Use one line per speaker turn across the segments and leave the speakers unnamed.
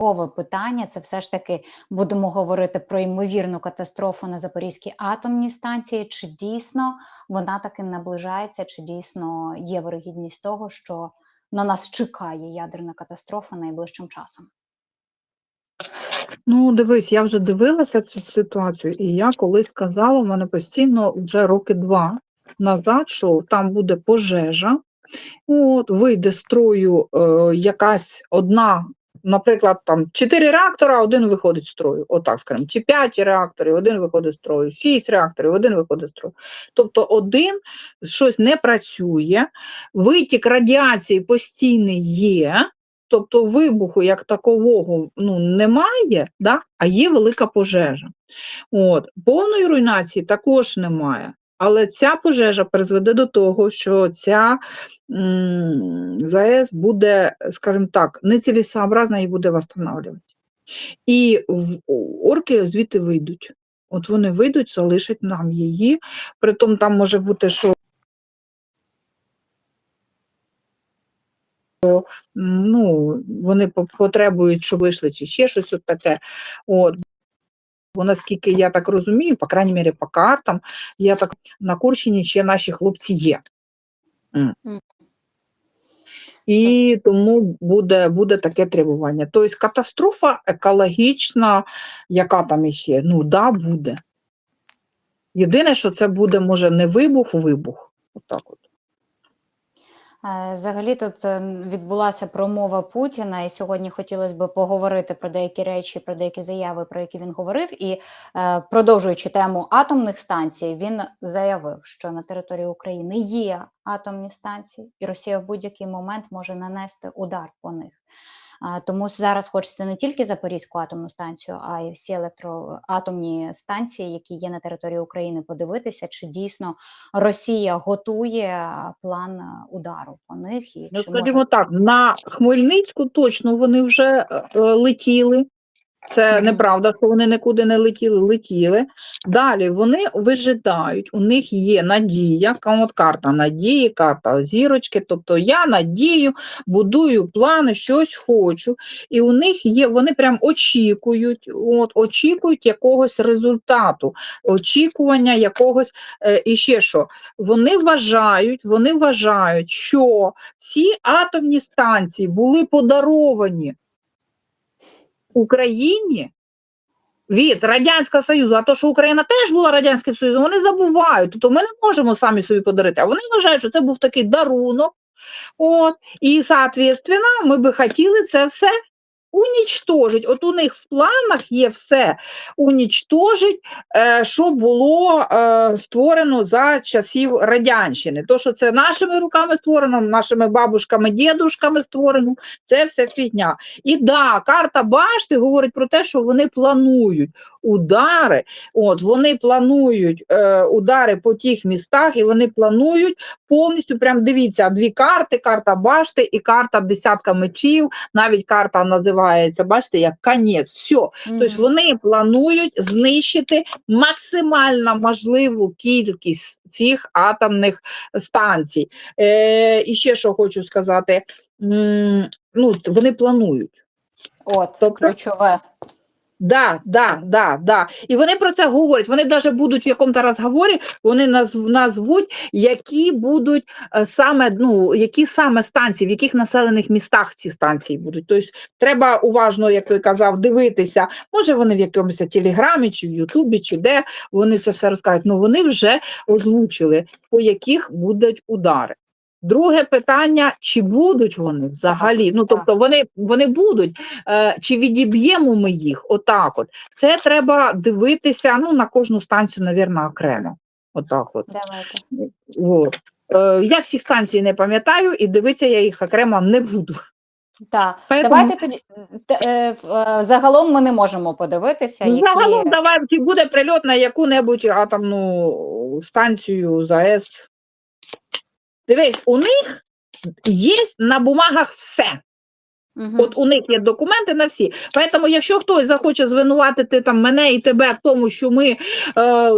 Кове питання це все ж таки будемо говорити про ймовірну катастрофу на Запорізькій атомній станції. Чи дійсно вона таки наближається, чи дійсно є вирогідність того, що на нас чекає ядерна катастрофа найближчим часом?
Ну, дивись, я вже дивилася цю ситуацію, і я колись казала, у мене постійно вже роки два назад, що там буде пожежа, от, вийде з строю е, якась одна, наприклад, там чотири реактора, один виходить з строю, отак скажімо, чи п'ять реакторів, один виходить з строю, шість реакторів, один виходить з строю. Тобто один щось не працює, витік радіації постійний є. Тобто вибуху як такового ну, немає, да? а є велика пожежа. От. Повної руйнації також немає. Але ця пожежа призведе до того, що ця ЗАЕС буде, скажімо так, нецілесообразна і буде восстанавливати. І в, орки звідти вийдуть. От вони вийдуть, залишать нам її. Притом там може бути, що ну, вони потребують, щоб вийшли, чи ще щось от таке. От. Бо наскільки я так розумію, по крайній мірі по картам, я так на Курщині ще наші хлопці є. І тому буде, буде таке требування. Тобто катастрофа екологічна, яка там іще, ну да, буде. Єдине, що це буде, може, не вибух, вибух. Отак от.
Е, Взагалі тут е, відбулася промова Путіна, і сьогодні хотілося б поговорити про деякі речі, про деякі заяви, про які він говорив. І е, продовжуючи тему атомних станцій, він заявив, що на території України є атомні станції, і Росія в будь-який момент може нанести удар по них. Тому зараз хочеться не тільки Запорізьку атомну станцію, а й всі електроатомні станції, які є на території України, подивитися, чи дійсно Росія готує план удару по них і
Ну,
чи може
так, на Хмельницьку точно вони вже е, е, летіли. Це неправда, що вони нікуди не летіли, летіли. Далі вони вижидають, у них є надія, от карта надії, карта зірочки. Тобто я надію, будую плани, щось хочу. І у них є, вони прям очікують, от, очікують якогось результату, очікування якогось е, і ще що. Вони вважають, вони вважають, що всі атомні станції були подаровані Україні від Радянського Союзу, а то, що Україна теж була Радянським Союзом, вони забувають. Тобто ми не можемо самі собі подарити. А вони вважають, що це був такий дарунок. От, і, соответственно, ми би хотіли це все унічтожить. От у них в планах є все унічтожить, е, що було е, створено за часів Радянщини. То, що це нашими руками створено, нашими бабушками, дідушками створено, це все фігня. І да, карта башти говорить про те, що вони планують удари. От вони планують е, удари по тих містах, і вони планують повністю. Прям дивіться, дві карти: карта башти і карта десятка мечів. Навіть карта називається, бачите, як конець. Все. Тобто вони планують знищити максимально можливу кількість цих атомних станцій. Е, і ще що хочу сказати: ну, вони планують.
от
тобто-
ключове.
Да, да, да, да. І вони про це говорять. Вони навіть будуть в якому-то розговорі, вони назв, назвуть, які будуть е, саме, ну, які саме станції, в яких населених містах ці станції будуть. Тобто треба уважно, як ти казав, дивитися. Може, вони в якомусь телеграмі, чи в Ютубі, чи де вони це все розкажуть. Ну вони вже озвучили, по яких будуть удари. Друге питання: чи будуть вони взагалі? Ну тобто вони, вони будуть, е, чи відіб'ємо ми їх? Отак, от це треба дивитися. Ну на кожну станцію, навірно, окремо. Отак, от.
Давайте.
От. Е, я всі станції не пам'ятаю, і дивитися я їх окремо не буду.
Так,
Поэтому-
давайте тоді т- е, е, загалом ми не можемо подивитися, які
Загалом давай, чи буде прильот на яку-небудь атомну станцію ЗАЕС. Дивись, у них є на бумагах все.
Мгм.
От у них є документи на всі. Тому, якщо хтось захоче звинуватити там мене і тебе в тому, що ми е,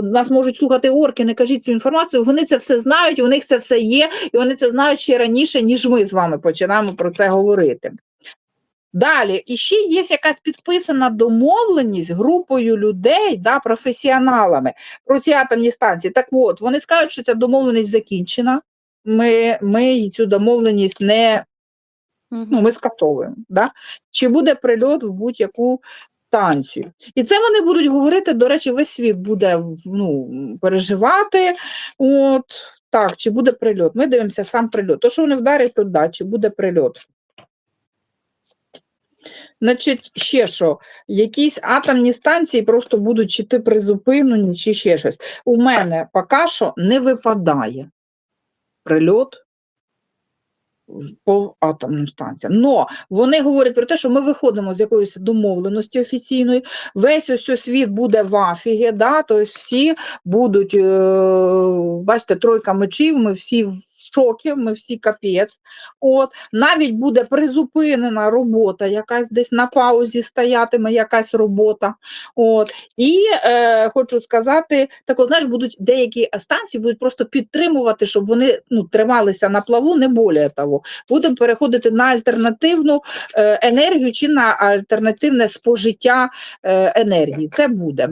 нас можуть слухати орки, не кажіть цю інформацію, вони це все знають, у них це все є, і вони це знають ще раніше, ніж ми з вами починаємо про це говорити. Далі, і ще є якась підписана домовленість групою людей, да, професіоналами про ці атомні станції. Так от, вони скажуть, що ця домовленість закінчена. Ми, ми цю домовленість не ну, ми скасовуємо. Да? Чи буде прильот в будь-яку станцію? І це вони будуть говорити, до речі, весь світ буде ну, переживати. От, так, чи буде прильот? Ми дивимося сам прильот. То, що вони вдарять, то да, чи буде прильот. Значить, ще що, якісь атомні станції просто будуть чи ти призупинені, чи ще щось. У мене поки що не випадає прильот по атомним станціям. Но вони говорять про те, що ми виходимо з якоїсь домовленості офіційної, весь ось світ буде в афігі, да, тобто всі будуть, е, бачите, тройка мечів, ми всі шокі, ми всі капець. От, навіть буде призупинена робота, якась десь на паузі стоятиме якась робота. От. І е, хочу сказати, так, знаєш, будуть деякі станції будуть просто підтримувати, щоб вони ну, трималися на плаву, не більше того. Будемо переходити на альтернативну е, енергію чи на альтернативне спожиття е, енергії. Це буде.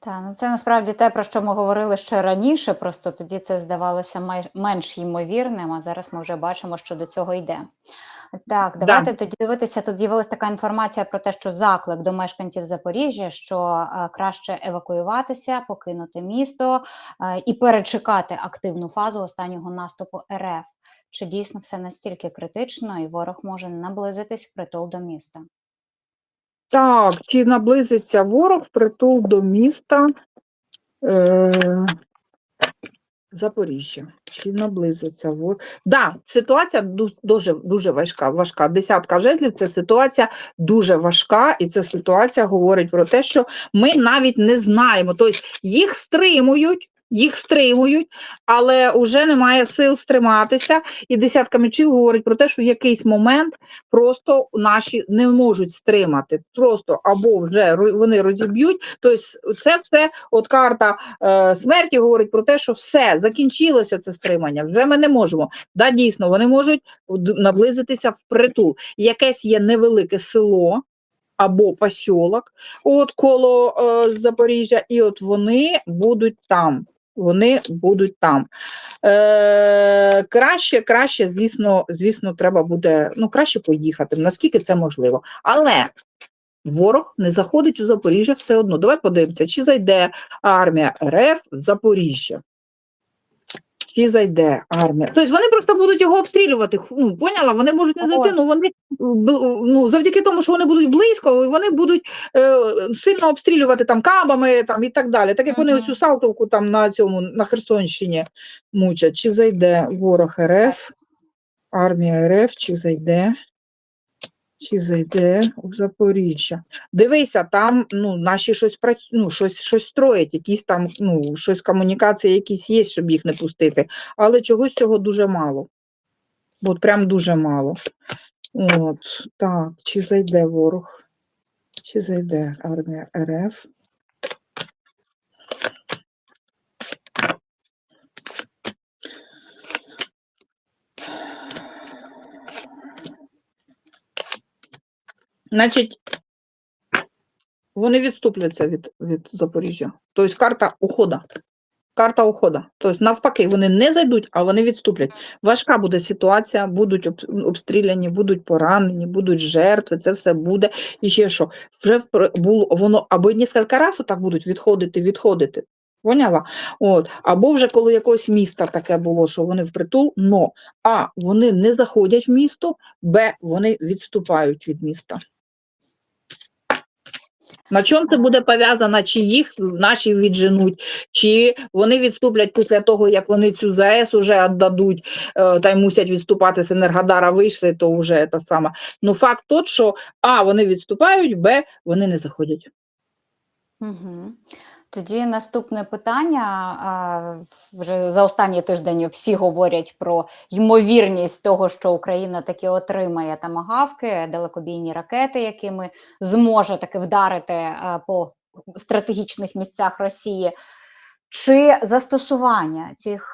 Та, ну це насправді те, про що ми говорили ще раніше, просто тоді це здавалося май... менш ймовірним, а зараз ми вже бачимо, що до цього йде. Так,
Да.
давайте тоді дивитися. Тут з'явилася така інформація про те, що заклик до мешканців Запоріжжя, що е, краще евакуюватися, покинути місто е, і перечекати активну фазу останнього наступу РФ. Чи дійсно все настільки критично, і ворог може наблизитись впритул до міста?
Так, чи наблизиться ворог впритул до міста е, Запоріжжя? Чи наблизиться ворог? Да, ситуація дуже, дуже важка, важка. Десятка жезлів це ситуація дуже важка, і ця ситуація говорить про те, що ми навіть не знаємо. Тобто їх стримують. Їх стримують, але вже немає сил стриматися. І десятка мечів говорить про те, що в якийсь момент просто наші не можуть стримати. Просто або вже вони розіб'ють. Тобто, це все, от карта е, смерті говорить про те, що все закінчилося це стримання. Вже ми не можемо. Да, дійсно, вони можуть наблизитися в притул. Якесь є невелике село. Або посілок, от коло е, Запоріжжя, і от вони будуть там. Вони будуть там. Е, краще, краще, звісно, звісно, треба буде ну, краще поїхати, наскільки це можливо. Але ворог не заходить у Запоріжжя все одно. Давай подивимося, чи зайде армія РФ в Запоріжжя. Чи зайде армія? Тобто вони просто будуть його обстрілювати. Ну, поняла? Вони можуть не зайти, ну вони ну, завдяки тому, що вони будуть близько, вони будуть е, сильно обстрілювати там кабами там, і так далі. Так як вони оцю Салтовку там на цьому на Херсонщині мучать. Чи зайде ворог РФ, армія РФ, чи зайде? Чи зайде у Запоріжжя? Дивися, там ну, наші щось працю... ну, щось, щось строять, якісь там, ну, щось комунікації якісь є, щоб їх не пустити. Але чогось цього дуже мало. От прям дуже мало. От, так, чи зайде ворог? Чи зайде армія РФ? Значить, вони відступляться від, від Запоріжжя. Тобто карта ухода. Карта ухода. Тобто, навпаки, вони не зайдуть, а вони відступлять. Важка буде ситуація, будуть об- обстріляні, будуть поранені, будуть жертви, це все буде. І ще що, вже було воно або кілька разів так будуть відходити, відходити. Поняла? От. Або вже коли якогось міста таке було, що вони впритул, но А, вони не заходять в місто, Б, вони відступають від міста. На чому це буде пов'язано, чи їх наші відженуть, чи вони відступлять після того, як вони цю ЗАЕС уже віддадуть, е, та й мусять відступати з Енергодара вийшли, то вже та сама. Ну, факт тот, що А, вони відступають, Б, вони не заходять.
Угу. Тоді наступне питання. Вже за останній тиждень всі говорять про ймовірність того, що Україна таки отримає тамагавки, далекобійні ракети, якими зможе таки вдарити по стратегічних місцях Росії. Чи застосування цих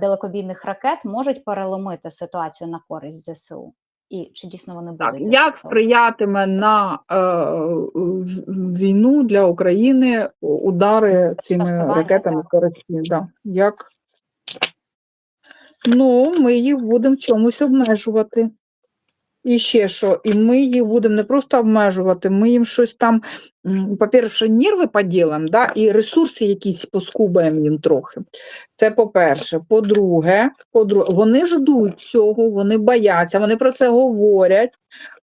далекобійних ракет можуть переломити ситуацію на користь ЗСУ? І чи дійсно вони
Так,
будуть
як сприятиме на е, війну для України удари цими ракетами
так.
по Росії? Да. Як? Ну, ми їх будемо в чомусь обмежувати. І ще що, і ми їх будемо не просто обмежувати, ми їм щось там, по-перше, нерви поділимо, да, і ресурси якісь поскубаємо їм трохи. Це по-перше. По-друге, по-друге, вони ждуть цього, вони бояться, вони про це говорять.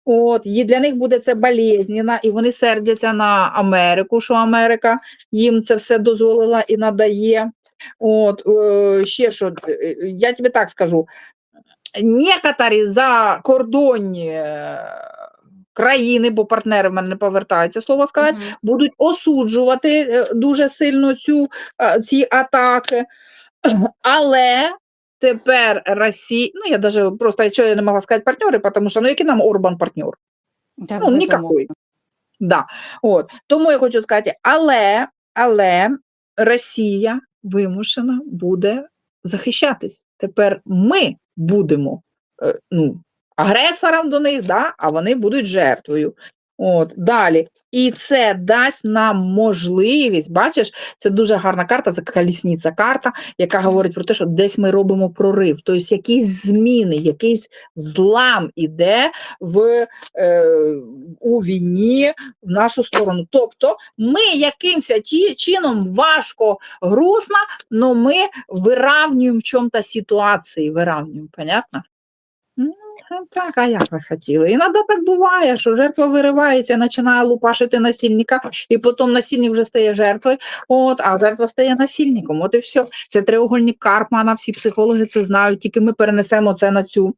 От, і для них буде це болезненно, і вони сердяться на Америку, що Америка їм це все дозволила і надає. От, е, ще що, е, я тобі так скажу, некоторі закордонні е, країни, бо партнери в мене не повертаються слово сказати,
Мгм.
будуть осуджувати е, дуже сильно цю, е, ці атаки. Але тепер Росія, ну я даже просто що я не могла сказати партнери, тому що ну який нам Орбан партнер?
Так,
Ну,
безумовно.
Да. От. Тому я хочу сказати, але, але Росія вимушена буде захищатись. Тепер ми будемо е, ну, агресором до них, да, а вони будуть жертвою. От, далі. І це дасть нам можливість, бачиш, це дуже гарна карта, це колісниця карта, яка говорить про те, що десь ми робимо прорив. Тобто якісь зміни, якийсь злам іде в, е, у війні в нашу сторону. Тобто ми якимось чином важко, грустно, але ми виравнюємо в чому-то ситуації, виравнюємо, понятно? Так, а як ви хотіли? Іноді так буває, що жертва виривається, починає лупашити насильника, і потім насильник вже стає жертвою, от, а жертва стає насильником. От і все. Це треугольник Карпмана, всі психологи це знають, тільки ми перенесемо це на цю.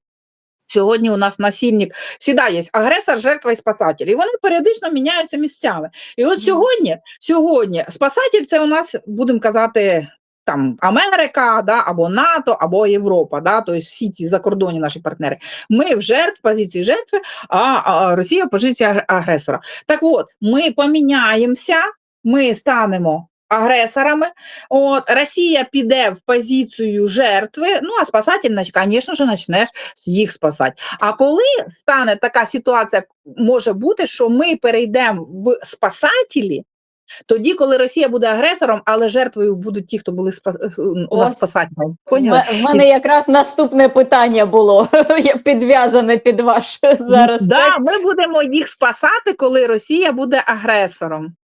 Сьогодні у нас насильник завжди є агресор, жертва і спасатель. І вони періодично міняються місцями. І от сьогодні, сьогодні спасатель це у нас, будемо казати, там Америка, да, або НАТО, або Європа, да, тобто всі ці закордонні наші партнери. Ми в жертв позиції жертви, а, Росія в позиції агресора. Так от, ми поміняємося, ми станемо агресорами. От Росія піде в позицію жертви. Ну а спасатель, звісно ж, почне їх спасати. А коли стане така ситуація, може бути, що ми перейдемо в спасателі. Тоді, коли Росія буде агресором, але жертвою будуть ті, хто були спа- нас
Ось.
спасателями.
В
Поняли?
В мене якраз наступне питання було підв'язане під ваш зараз
да,
текст.
ми будемо їх спасати, коли Росія буде агресором.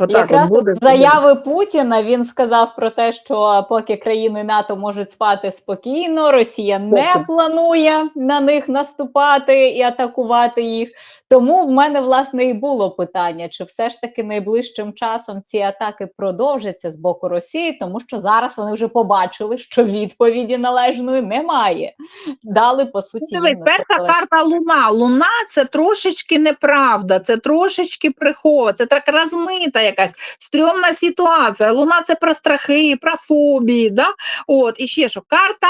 Отак от
Якраз
буде.
заяви Путіна він сказав про те, що поки країни НАТО можуть спати спокійно, Росія не планує на них наступати і атакувати їх. Тому в мене власне і було питання: чи все ж таки найближчим часом ці атаки продовжаться з боку Росії, тому що зараз вони вже побачили, що відповіді належної немає. Дали по суті.
Дивись, перша карта Луна. Луна це трошечки неправда, це трошечки прихова, це так розмита якась стрьомна ситуація. Луна це про страхи, про фобії. Да? От, і ще що, карта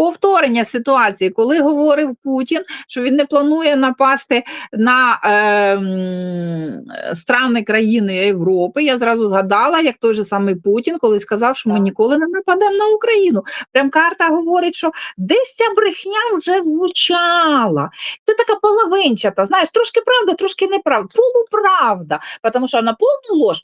повторення ситуації, коли говорив Путін, що він не планує напасти на е, страни країни Європи. Я зразу згадала, як той же самий Путін, коли сказав, що ми ніколи не нападемо на Україну. Прям карта говорить, що десь ця брехня вже звучала. Це така половинчата, знаєш, трошки правда, трошки неправда, полуправда, тому що на повну ложь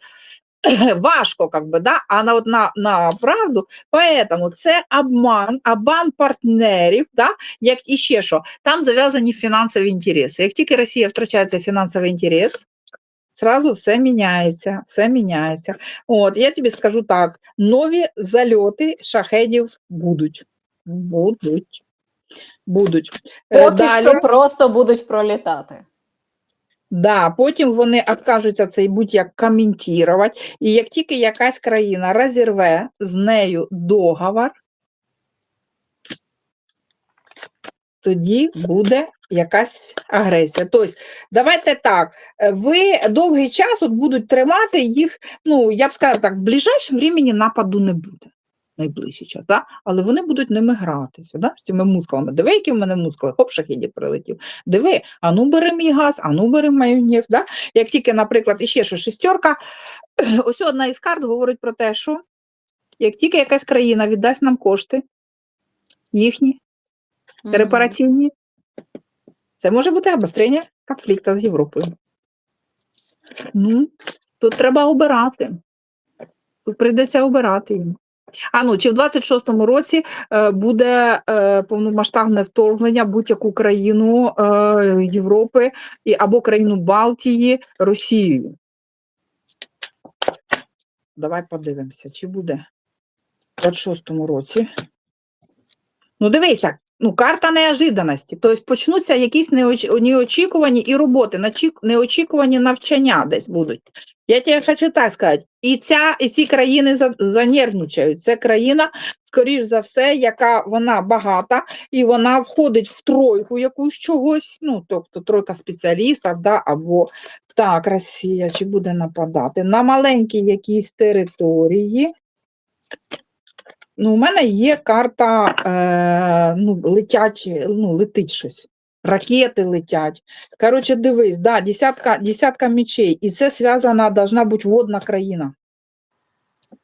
важко, как бы, да, а на, от на, на правду, поэтому це обман, обман партнерів, да, як і ще що, там зав'язані фінансові інтереси. Як тільки Росія втрачає цей фінансовий інтерес, Сразу все міняється, все міняється. От я тобі скажу так: нові зальоти шахедів будуть. Будуть. Будуть. Е,
Поки
Далі,
що просто будуть пролітати.
Да, потім вони откажуться цей будь-як коментувати. І як тільки якась країна розірве з нею договор, тоді буде якась агресія. Тобто, давайте так, е, ви довгий час от будуть тримати їх, ну, я б сказала так, в ближайшому времени нападу не буде. Найближчий час, да? але вони будуть ними гратися, да? з цими мускулами. Диви, які в мене мускули, хоп, шахідік прилетів. Диви, а ну бери мій газ, а ну бери мою нефть. Да? Як тільки, наприклад, іще що шестерка, ось одна із карт говорить про те, що як тільки якась країна віддасть нам кошти, їхні репараційні, Це може бути обострення конфлікту з Європою. Ну, тут треба обирати. Тут прийдеться обирати їм. А ну, чи в 26-му році е, буде е, повномасштабне вторгнення будь-яку країну е, Європи або країну Балтії Росією? Давай подивимося, чи буде в 26-му році. Ну, дивися, ну, карта неожиданості. Тобто почнуться якісь неоч- неочікувані і роботи, неочікувані навчання десь будуть. Я тебе хочу так сказати. І, ця, і ці країни занервничають. Це країна, скоріш за все, яка вона багата, і вона входить в тройку якусь чогось, ну, тобто тройка спеціалістів, да, або так, Росія чи буде нападати на маленькі якісь території. Ну, у мене є карта, е, ну, летять, ну, летить щось. Ракети летять. Коротше, дивись, да, десятка, десятка мечей. І це зв'язана, должна бути водна країна.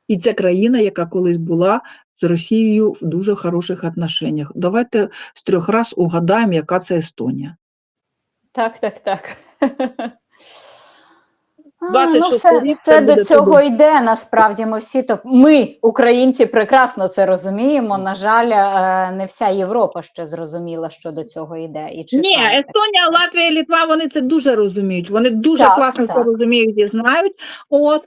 І це країна, яка колись була з Росією в дуже хороших отношеннях. Давайте з трьох раз угадаємо, яка це Естонія.
Так, так, так. А,
26
ну, все,
рік
це
це
до цього
туди.
йде. Насправді ми всі то ми, українці, прекрасно це розуміємо. На жаль, е, не вся Європа ще зрозуміла, що до цього йде. І
Ні,
чекає.
Естонія, Латвія, Літва, вони це дуже розуміють. Вони дуже
Так,
класно це розуміють і знають. От.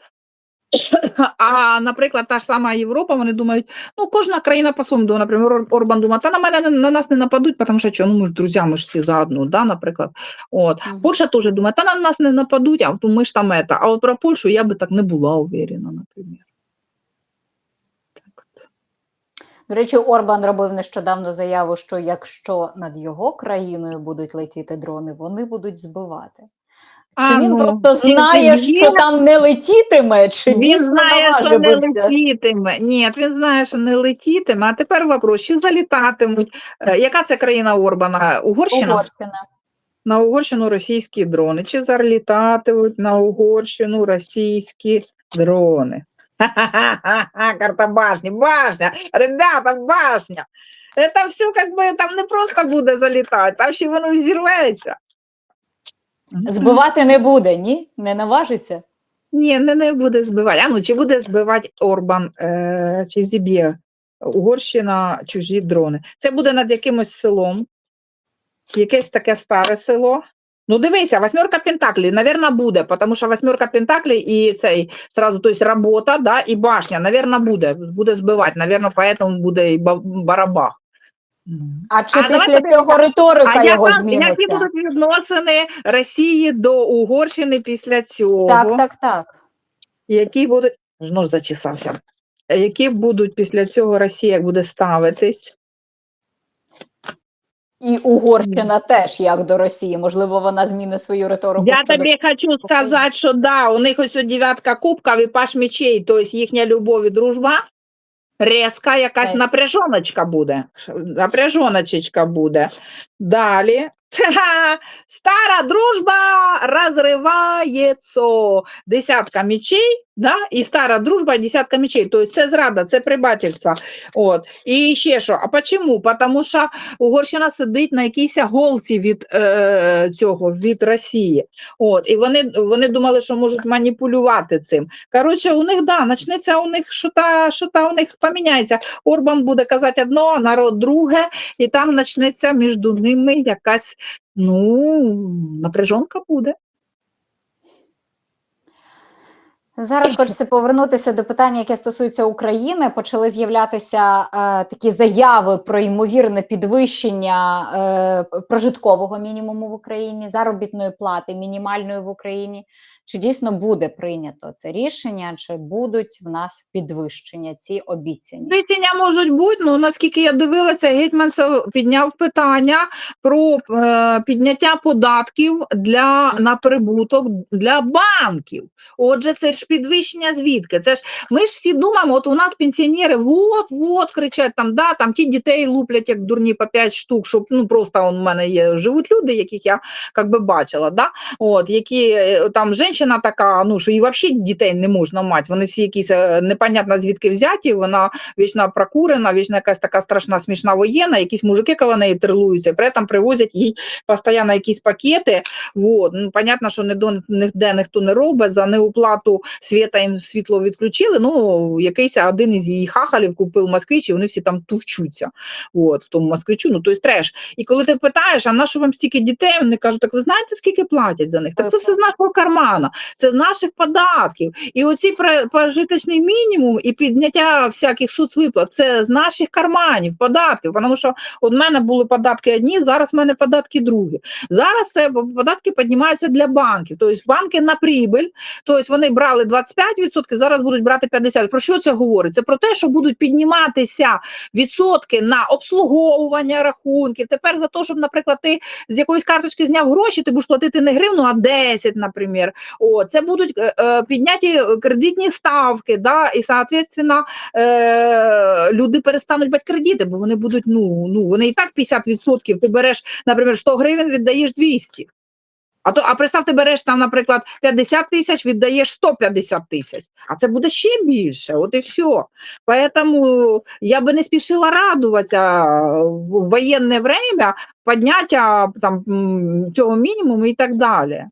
А, наприклад, та ж сама Європа, вони думають, ну кожна країна по-своєму, думає, наприклад, Орбан думає, та на мене на, на нас не нападуть, тому що що, ну, ми ж друзі, ми ж всі заодно, да, наприклад. От.
Мгм.
Польща теж думає, та на нас не нападуть, а то ми ж там ета. А от про Польщу я би так не була уверена, наприклад. Так от.
До речі, Орбан робив нещодавно заяву, що якщо над його країною будуть летіти дрони, вони будуть збивати. Чи
А,
він
ну,
просто знає,
це
що там не летітиме, чи
Він
дійсно
знає, що не летітиме. Ні, він знає, що не летітиме. А тепер вопрос, чи залітатимуть? Е, Яка це країна Орбана? Угорщина?
Угорщина.
На Угорщину російські дрони. Чи залітатимуть на Угорщину російські дрони? Ха-ха-ха, карта башні, башня, ребята, башня. Це все как бы там не просто буде залітати, там ще воно взірветься.
Збивати не буде, ні? Не наважиться?
Ні, не, не буде збивати. А ну, чи буде збивати Орбан, е, чи зіб'є Угорщина чужі дрони? Це буде над якимось селом, якесь таке старе село. Ну, дивися, восьмерка Пентаклей, навірно, буде, тому що восьмерка Пентаклей і цей сразу, то есть робота, да, і башня, навірно, буде, буде збивати, навірно, поэтому буде і барабах.
А чи
А
після цього риторика
А
його
яка-
зміниться?
які будуть відносини Росії до Угорщини після цього?
Так, так, так.
які будуть знов зачесався. Які будуть після цього Росія як буде ставитись?
І Угорщина теж як до Росії. Можливо, вона змінить свою риторику.
Я
щодо-
тобі хочу сказати, що да, у них ось дев'ятка кубків і паш мечей, тобто їхня любов і дружба резка якась
Так.
напряжоночка буде. Напряжоночечка буде. Далі. Ха-ха, Стара дружба розривається. Десятка мечей, да? і стара дружба, і десятка мечей. Тобто це зрада, це прибательство. От. І ще що? А чому? Тому що Угорщина сидить на якійсь голці від е, цього, від Росії. От. І вони, вони думали, що можуть маніпулювати цим. Коротше, у них да, почнеться у них що та, що та у них поміняється. Орбан буде казати одно, а народ друге, і там почнеться між ними якась ну, напряжонка буде.
Зараз хочеться повернутися до питання, яке стосується України. Почали з'являтися е, такі заяви про ймовірне підвищення е, прожиткового мінімуму в Україні, заробітної плати мінімальної в Україні. Чи дійсно буде прийнято це рішення, чи будуть в нас підвищення ці обіцяні?
Рішення можуть бути, ну наскільки я дивилася, Гетьманцев підняв питання про е, підняття податків для на прибуток для банків. Отже, це ж ж підвищення звідки? Це ж ми ж всі думаємо, от у нас пенсіонери вот, вот кричать там, да, там ті дітей луплять як дурні по 5 штук, щоб ну просто у мене є живуть люди, яких я как би бачила, да, от які е, там жінка така, ну що і взагалі дітей не можна мати. Вони всі якісь е, непонятно звідки взяті. Вона вічно прокурена, вічно якась така страшна смішна воєнна, якісь мужики коло неї трилуються, при этом привозять їй постійно якісь пакети. Вот. Ну, понятно, що ніде ніхто не робить, за неуплату світа їм світло відключили. Ну, якийсь один із її хахалів купив москвич, і вони всі там тувчуться. От, в тому москвичу, ну тобто треш. І коли ти питаєш, а на що вам стільки дітей? Вони кажуть, так ви знаєте, скільки платять за них? Так це все з нашого кармана, це з наших податків. І оці про- прожиточний мінімум і підняття всяких соцвиплат, це з наших карманів, податків. Тому що в мене були податки одні, зараз в мене податки другі. Зараз це податки піднімаються для банків. Тобто банки на прибиль, тобто вони брали 25%, зараз будуть брати 50%. Про що це говорить? Це про те, що будуть підніматися відсотки на обслуговування рахунків. Тепер за те, щоб, наприклад, ти з якоїсь карточки зняв гроші, ти будеш платити не гривну, а 10, наприклад. О, це будуть е, е, підняті кредитні ставки, да, і, соответственно, е, люди перестануть брати кредити, бо вони будуть, ну, ну, вони і так 50%, ти береш, наприклад, 100 гривень, віддаєш 200. А то, а представ, ти береш там, наприклад, 50 тисяч, віддаєш 150 тисяч, а це буде ще більше, от і все. Поэтому я би не спішила радуватися в воєнне время підняття там, цього мінімуму і так далі.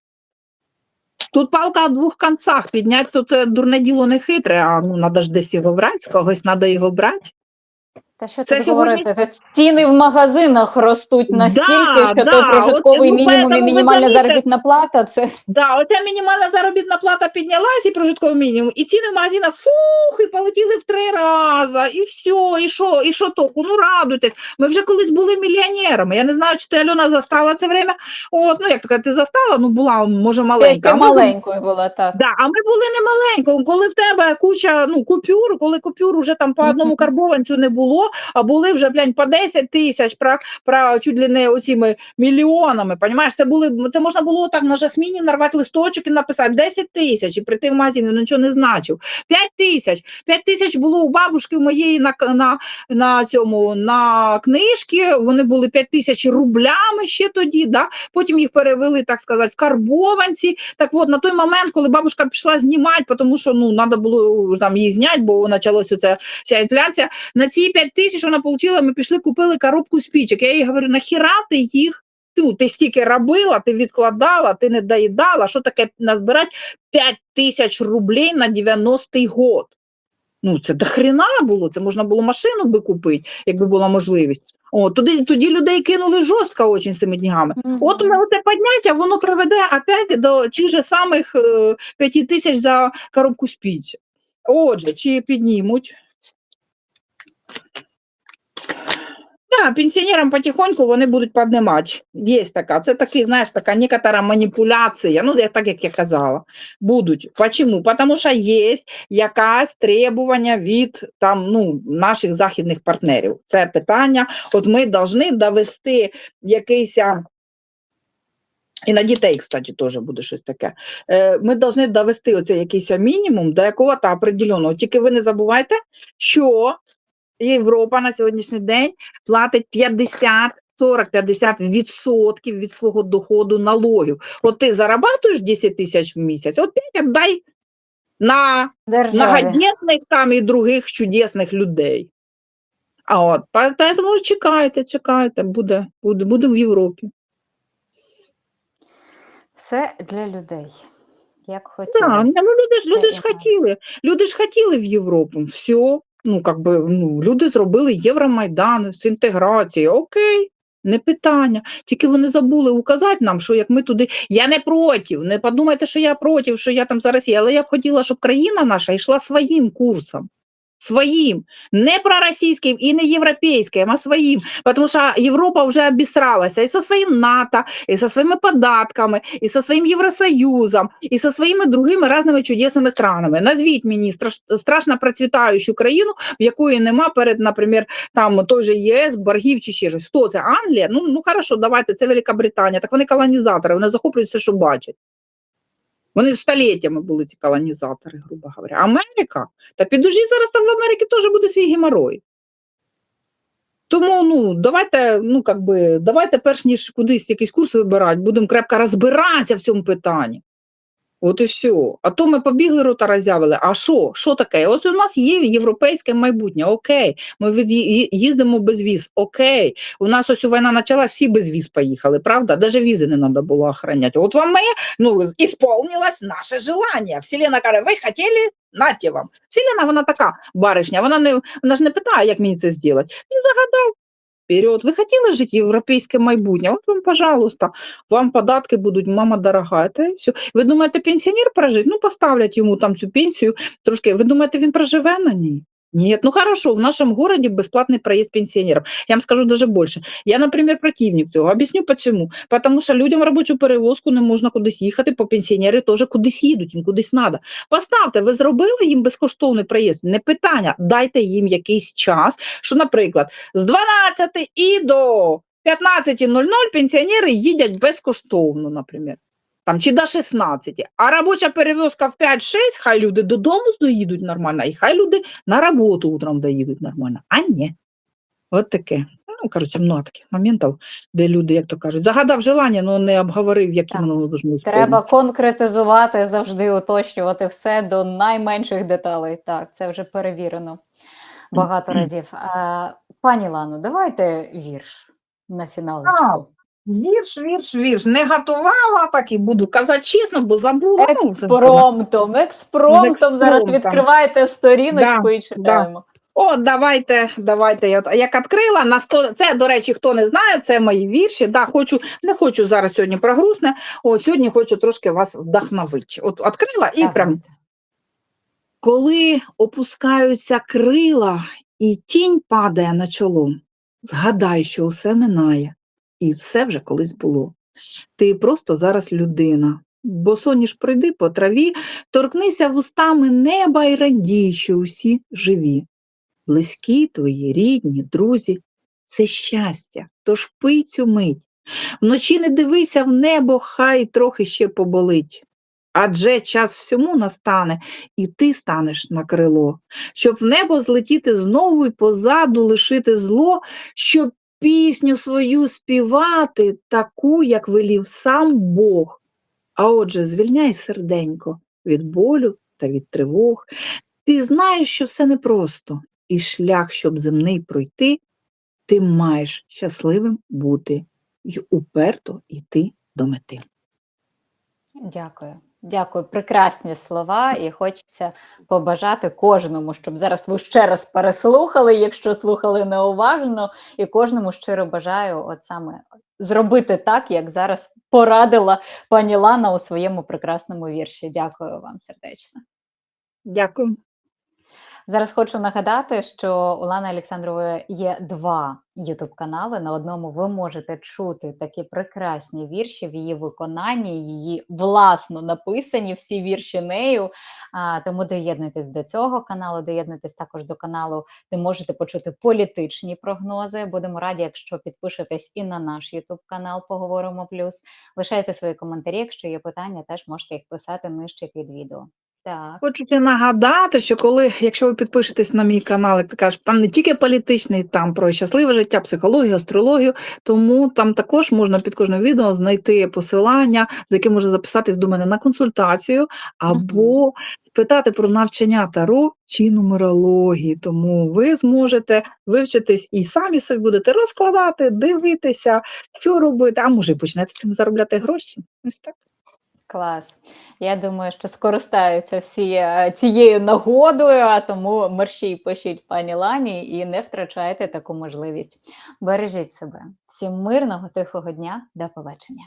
Тут палка о двох концах, підняти це дурне діло не хитре, а ну, треба ж десь його брати, з когось треба його брати.
Та що
Це
тут
сьогодні-
говорити? Ціни в магазинах ростуть
Да,
настільки, що
да,
той прожитковий
от, ну,
мінімум і мінімальна заробітна плата це
Да, оця мінімальна заробітна плата піднялась і прожитковий мінімум, і ціни в магазинах фух, і полетіли в три рази, і все, і що, і що толку? Ну радуйтесь. Ми вже колись були мільйонерами. Я не знаю, чи ти Альона застала це время. От, ну як така, ти застала, ну була, може, маленька. Були-
маленькою була так.
Да, а ми були не маленькою, коли в тебе куча ну, купюр, коли купюр уже там по одному карбованцю не було, були вже блядь, по 10 тисяч, про, про чуть ли не оціми мільйонами. Понімаєш, це були це можна було так на жасміні нарвати листочок і написати 10 тисяч і прийти в магазин, нічого не значив. 5 тисяч. 5 тисяч було у бабушки моєї на, на, на цьому на книжки. Вони були 5 тисяч рублями ще тоді. Да? Потім їх перевели, так сказати, в карбованці. Так от на той момент, коли бабушка пішла знімати, тому що ну треба було там її зняти, бо почалася ця, ця інфляція. На ці 5 тисяч вона отримала, ми пішли, купили коробку спічок. Я їй говорю, нахіра ти їх? Ну, ти стільки робила, ти відкладала, ти не доїдала. Що таке назбирати 5 тисяч рублей на 90-й год? Ну, це до хрена було, це можна було машину би купити, якби була можливість. О, тоді, тоді людей кинули жорстко очень цими днями.
Мгм.
От ми оце підняття, воно приведе опять до тих же самих е, 5 тисяч за коробку спічок. Отже, чи піднімуть? Да, пенсіонерам потихоньку вони будуть піднімати. Є така. Це такий, знаєш, така некотора маніпуляція. Ну, так як я казала. Будуть. Почему? Тому що є якась требування від там, ну, наших західних партнерів. Це питання. От ми повинні довести якийсь. і на дітей, кстати, теж буде щось таке. Е, Ми повинні довести оцей якийсь мінімум до якого-то определеного. Тільки ви не забувайте, що Європа на сьогоднішній день платить 50 40-50 відсотків від свого доходу налогів. От ти зарабатуєш 10 тисяч в місяць, от 5 віддай на многодетних там і других чудесних людей. А от, поэтому чекайте, чекайте, буде, буде, буде в Європі.
Все для людей. Як
Да, ну люди ж люди ж хотіли. Люди ж хотіли в Європу. Все. Ну, как би, ну, люди зробили Євромайдан з інтеграції. Окей, не питання. Тільки вони забули указати нам, що як ми туди. Я не проти. Не подумайте, що я проти, що я там зараз є. але я б хотіла, щоб країна наша йшла своїм курсом. Своїм, не проросійським і не європейським, а своїм. Тому що Європа вже обісралася і зі своїм НАТО, і зі своїми податками, і зі своїм Євросоюзом, і зі своїми другими різними чудесними странами. Назвіть мені страш- страшно процвітаючу країну, в якої нема перед, наприклад, там той же ЄС, боргів чи ще щось. Хто це? Англія? Ну, ну хорошо, давайте, це Велика Британія. Так вони колонізатори, вони захоплюють все, що бачать. Вони століттями були ці колонізатори, грубо говоря. Америка, та підожди, зараз там в Америці теж буде свій геморой. Тому ну, давайте, ну, как давайте, перш ніж кудись якийсь курс вибирати, будемо крепко розбиратися в цьому питанні. От і все. А то ми побігли рота роззявили. А що? Що таке? Ось у нас є європейське майбутнє. Окей, ми від, їздимо без віз. Окей. У нас ось війна почалась, всі без віз поїхали, правда? Даже візи не треба було охороняти. От вам моє, ну, ісполнилось наше желання. Вселена каже, ви хотіли, нате вам. Вселена, вона така баришня, вона, не, вона ж не питає, як мені це зробити. Він загадав. Вперед. Ви хотіли жити європейське майбутнє? От вам, пожалуйста, вам податки будуть, мама дорога. Та все. Ви думаєте, пенсіонер прожить? Ну, поставлять йому там цю пенсію трошки. Ви думаєте, він проживе на ній? Нет, ну хорошо, в нашем городе бесплатный проезд пенсионеров. Я вам скажу даже больше. Я, например, противник цього. Об'ясню почему. Потому що людям робочу перевозку не можна кудись їхати, бо пенсіонери теж кудись їдуть, їм кудись треба. Поставте, ви зробили їм безкоштовний проїзд? Не питання, дайте їм якийсь час, що, наприклад, з 12 і до 15.00 пенсіонери їдять безкоштовно, наприклад. Там, чи до 16. А робоча перевозка в 5-6, хай люди додому доїдуть нормально, і хай люди на роботу утром доїдуть нормально. А ні. От таке. Ну, коротше, много таких моментів, де люди, як то кажуть, загадав желання, але не обговорив,
Так.
воно должно
Треба конкретизувати, завжди уточнювати все до найменших деталей. Так, це вже перевірено багато
Мгм.
разів. А, пані Лану, давайте вірш на фіналочку.
Вірш, вірш, вірш. Не готувала, так і буду казати чесно, бо забула. Ну,
Експромтом, експромтом. Зараз відкривайте сторіночку
Да,
і читаємо.
О, давайте, давайте. Я як відкрила на сто. Це, до речі, хто не знає, це мої вірші. Да, хочу, не хочу зараз сьогодні про грустне. От сьогодні хочу трошки вас вдохновити. От відкрила і прям коли опускаються крила і тінь падає на чоло, згадай, що усе минає, і все вже колись було. Ти просто зараз людина. Бо соніш пройди по траві, торкнися вустами неба й радій, що усі живі. Близькі твої, рідні, друзі, це щастя, тож пий цю мить. Вночі не дивися в небо, хай трохи ще поболить. Адже час всьому настане, і ти станеш на крило, щоб в небо злетіти знову і позаду лишити зло, щоб пісню свою співати, таку, як велів сам Бог. А отже, звільняй серденько від болю та від тривог. Ти знаєш, що все непросто, і шлях, щоб земний пройти, ти маєш щасливим бути й уперто йти до мети.
Дякую. Дякую, прекрасні слова, і хочеться побажати кожному, щоб зараз ви ще раз переслухали, якщо слухали неуважно, і кожному щиро бажаю, от саме зробити так, як зараз порадила пані Лана у своєму прекрасному вірші. Дякую вам сердечно.
Дякую.
Зараз хочу нагадати, що у Лани Олександрової є два ютуб-канали. На одному ви можете чути такі прекрасні вірші в її виконанні, її власно написані всі вірші нею. А, тому доєднуйтесь до цього каналу, доєднуйтесь також до каналу, де можете почути політичні прогнози. Будемо раді, якщо підпишетесь і на наш ютуб канал Поговоримо Плюс. Лишайте свої коментарі. Якщо є питання, теж можете їх писати нижче під відео. Так.
Хочеться нагадати, що коли, якщо ви підпишетесь на мій канал, як ти кажеш, там не тільки політичний, там про щасливе життя, психологію, астрологію, тому там також можна під кожним відео знайти посилання, з яким можна записатись до мене на консультацію, або спитати про навчання таро чи нумерології. Тому ви зможете вивчитись і самі собі будете розкладати, дивитися, що робити, а може і почнете цим заробляти гроші. Ось так.
Клас. Я думаю, що скористаються всі е, цією нагодою, а тому мерщій пишіть пані Лані і не втрачайте таку можливість. Бережіть себе. Всім мирного, тихого дня, до побачення.